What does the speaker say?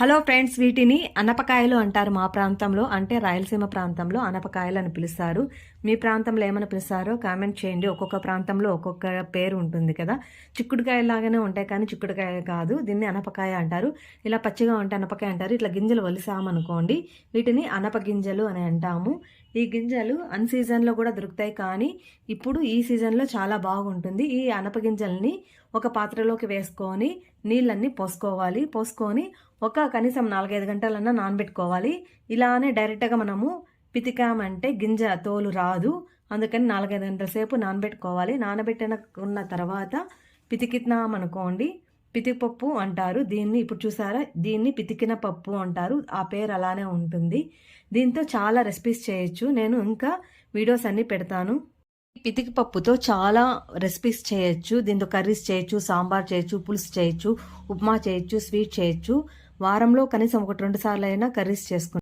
Hello friends వీటిని అనపకాయలు అంటారు మా ప్రాంతంలో. అంటే రాయలసీమ ప్రాంతంలో అనపకాయలు అని పిలుస్తారు. మీ ప్రాంతంలో ఏమని పిలుస్తారో కామెంట్ చేయండి. ఒక్కొక్క ప్రాంతంలో ఒక్కొక్క పేరు ఉంటుంది కదా. చిక్కుడుకాయ లాగానే ఉంటాయి కానీ చిక్కుడుకాయ కాదు. దీన్ని అనపకాయ అంటారు. ఇలా పచ్చిగా ఉంటే అనపకాయ అంటారు. ఇట్లా గింజలు వలిసామనుకోండి వీటిని అనప గింజలు అని అంటాము. ఈ గింజలు అన్ సీజన్లో కూడా దొరుకుతాయి కానీ ఇప్పుడు ఈ సీజన్లో చాలా బాగుంటుంది. ఈ అనప గింజల్ని ఒక పాత్రలోకి వేసుకొని నీళ్ళన్నీ పోసుకోవాలి. పోసుకొని ఒక కనీసం నాలుగైదు గంటలన్నా నానబెట్టుకోవాలి. ఇలానే డైరెక్ట్గా మనము పితికామంటే గింజ తోలు రాదు. అందుకని నాలుగైదు గంటల సేపు నానబెట్టుకోవాలి. నానబెట్టిన ఉన్న తర్వాత పితికినామనుకోండి పితిపప్పు అంటారు. దీన్ని ఇప్పుడు చూసారా? దీన్ని పితికిన పప్పు అంటారు. ఆ పేరు అలానే ఉంటుంది. దీంతో చాలా రెసిపీస్ చేయొచ్చు. నేను ఇంకా వీడియోస్ అన్నీ పెడతాను. పితికి పప్పుతో చాలా రెసిపీస్ చేయొచ్చు. దీంతో కర్రీస్ చేయొచ్చు సాంబార్ చేయొచ్చు పులుసు చేయొచ్చు ఉప్మా చేయొచ్చు స్వీట్ చేయొచ్చు. వారంలో కనీసం ఒకటి రెండు సార్లు అయినా కర్రీస్ చేసుకుంటాం